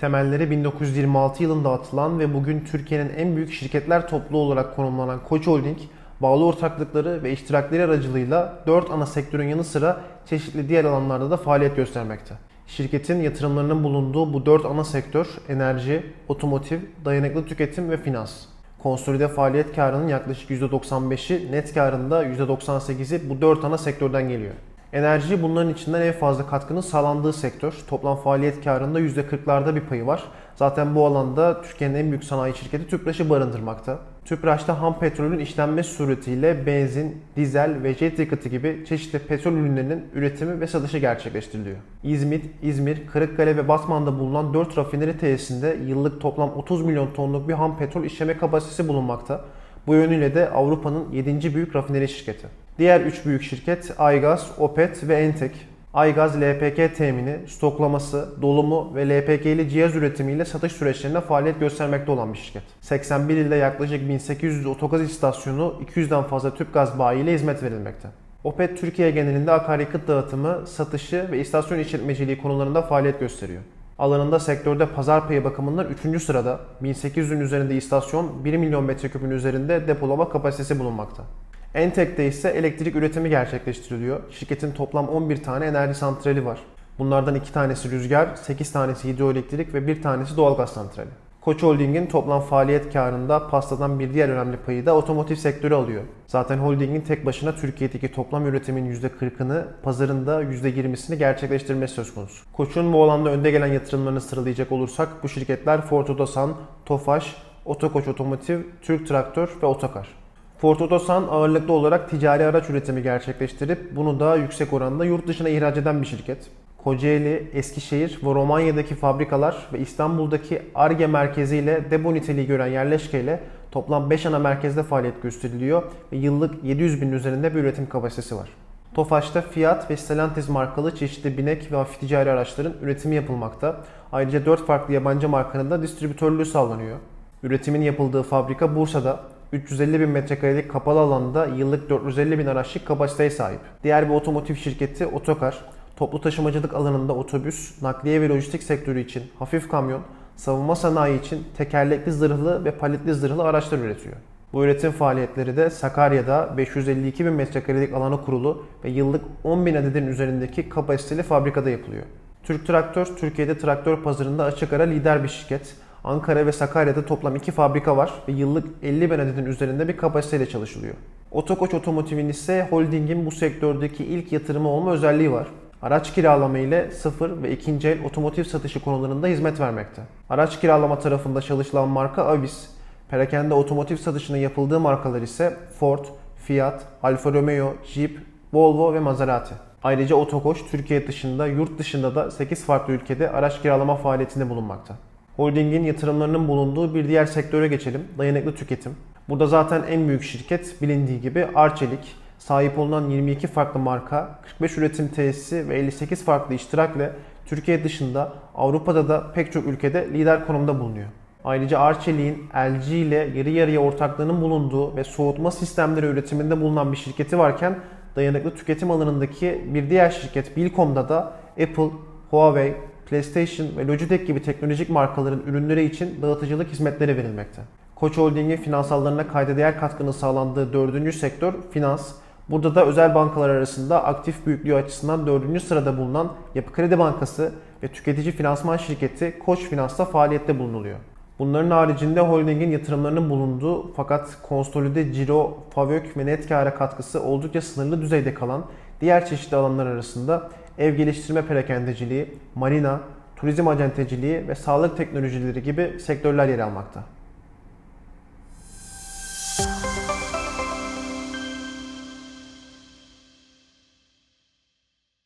Temelleri 1926 yılında atılan ve bugün Türkiye'nin en büyük şirketler topluluğu olarak konumlanan Koç Holding, bağlı ortaklıkları ve iştirakleri aracılığıyla 4 ana sektörün yanı sıra çeşitli diğer alanlarda da faaliyet göstermekte. Şirketin yatırımlarının bulunduğu bu 4 ana sektör enerji, otomotiv, dayanıklı tüketim ve finans. Konsolide faaliyet karının yaklaşık %95'i, net karında %98'i bu 4 ana sektörden geliyor. Enerji bunların içinden en fazla katkının sağlandığı sektör. Toplam faaliyet karında %40'larda bir payı var. Zaten bu alanda Türkiye'nin en büyük sanayi şirketi Tüpraş'ı barındırmakta. Tüpraş'ta ham petrolün işlenmesi suretiyle benzin, dizel ve jet yakıtı gibi çeşitli petrol ürünlerinin üretimi ve satışı gerçekleştiriliyor. İzmit, İzmir, Kırıkkale ve Batman'da bulunan 4 rafineri tesisinde yıllık toplam 30 milyon tonluk bir ham petrol işleme kapasitesi bulunmakta. Bu yönüyle de Avrupa'nın 7. büyük rafineri şirketi. Diğer 3 büyük şirket Aygaz, Opet ve Entek. Aygaz LPG temini, stoklaması, dolumu ve LPG'li cihaz üretimiyle satış süreçlerinde faaliyet göstermekte olan bir şirket. 81 ilde yaklaşık 1800 otogaz istasyonu, 200'den fazla tüp gaz bayi ile hizmet verilmekte. Opet Türkiye genelinde akaryakıt dağıtımı, satışı ve istasyon işletmeciliği konularında faaliyet gösteriyor. Alanında sektörde pazar payı bakımından 3. sırada 1800'ün üzerinde istasyon 1 milyon metreküpün üzerinde depolama kapasitesi bulunmakta. Entek'te ise elektrik üretimi gerçekleştiriliyor. Şirketin toplam 11 tane enerji santrali var. Bunlardan 2 tanesi rüzgar, 8 tanesi hidroelektrik ve 1 tanesi doğalgaz santrali. Koç Holding'in toplam faaliyet karında pastadan bir diğer önemli payı da otomotiv sektörü alıyor. Zaten holdingin tek başına Türkiye'deki toplam üretimin %40'ını, pazarında %20'sini gerçekleştirmesi söz konusu. Koç'un bu alanda önde gelen yatırımlarını sıralayacak olursak bu şirketler Ford Otosan, Tofaş, Otokoç Otomotiv, Türk Traktör ve Otokar. Ford Otosan ağırlıklı olarak ticari araç üretimi gerçekleştirip bunu da yüksek oranda yurt dışına ihraç eden bir şirket. Kocaeli, Eskişehir ve Romanya'daki fabrikalar ve İstanbul'daki ARGE merkeziyle depo niteliği gören yerleşkeyle toplam 5 ana merkezde faaliyet gösteriliyor ve yıllık 700 bin üzerinde bir üretim kapasitesi var. Tofaş'ta Fiat ve Stellantis markalı çeşitli binek ve hafif ticari araçların üretimi yapılmakta. Ayrıca 4 farklı yabancı markanın da distribütörlüğü sağlanıyor. Üretimin yapıldığı fabrika Bursa'da 350 bin metrekarelik kapalı alanda yıllık 450 bin araçlık kapasiteye sahip. Diğer bir otomotiv şirketi Otokar, toplu taşımacılık alanında otobüs, nakliye ve lojistik sektörü için hafif kamyon, savunma sanayi için tekerlekli zırhlı ve paletli zırhlı araçlar üretiyor. Bu üretim faaliyetleri de Sakarya'da 552 bin metrekarelik alana kurulu ve yıllık 10 bin adedin üzerindeki kapasiteli fabrikada yapılıyor. Türk Traktör, Türkiye'de traktör pazarında açık ara lider bir şirket. Ankara ve Sakarya'da toplam iki fabrika var ve yıllık 50 bin adetin üzerinde bir kapasiteyle çalışılıyor. Otokoç Otomotiv'in ise holdingin bu sektördeki ilk yatırımı olma özelliği var. Araç kiralama ile sıfır ve ikinci el otomotiv satışı konularında hizmet vermekte. Araç kiralama tarafında çalışılan marka Avis, perakende otomotiv satışının yapıldığı markalar ise Ford, Fiat, Alfa Romeo, Jeep, Volvo ve Maserati. Ayrıca Otokoç Türkiye dışında, yurt dışında da 8 farklı ülkede araç kiralama faaliyetinde bulunmakta. Holdingin yatırımlarının bulunduğu bir diğer sektöre geçelim. Dayanıklı tüketim. Burada zaten en büyük şirket bilindiği gibi Arçelik. Sahip olunan 22 farklı marka, 45 üretim tesisi ve 58 farklı iştirakle Türkiye dışında Avrupa'da da pek çok ülkede lider konumda bulunuyor. Ayrıca Arçelik'in LG ile yarı yarıya ortaklığının bulunduğu ve soğutma sistemleri üretiminde bulunan bir şirketi varken dayanıklı tüketim alanındaki bir diğer şirket Bilcom'da da Apple, Huawei, PlayStation ve Logitech gibi teknolojik markaların ürünleri için dağıtıcılık hizmetleri verilmekte. Koç Holding'in finansallarına kayda değer katkının sağlandığı dördüncü sektör finans. Burada da özel bankalar arasında aktif büyüklüğü açısından dördüncü sırada bulunan Yapı Kredi Bankası ve tüketici finansman şirketi Koç Finans'ta faaliyette bulunuluyor. Bunların haricinde holdingin yatırımlarının bulunduğu fakat konsolide ciro, favök ve net kâra katkısı oldukça sınırlı düzeyde kalan diğer çeşitli alanlar arasında ev geliştirme perakendeciliği, marina, turizm acenteciliği ve sağlık teknolojileri gibi sektörler yer almakta.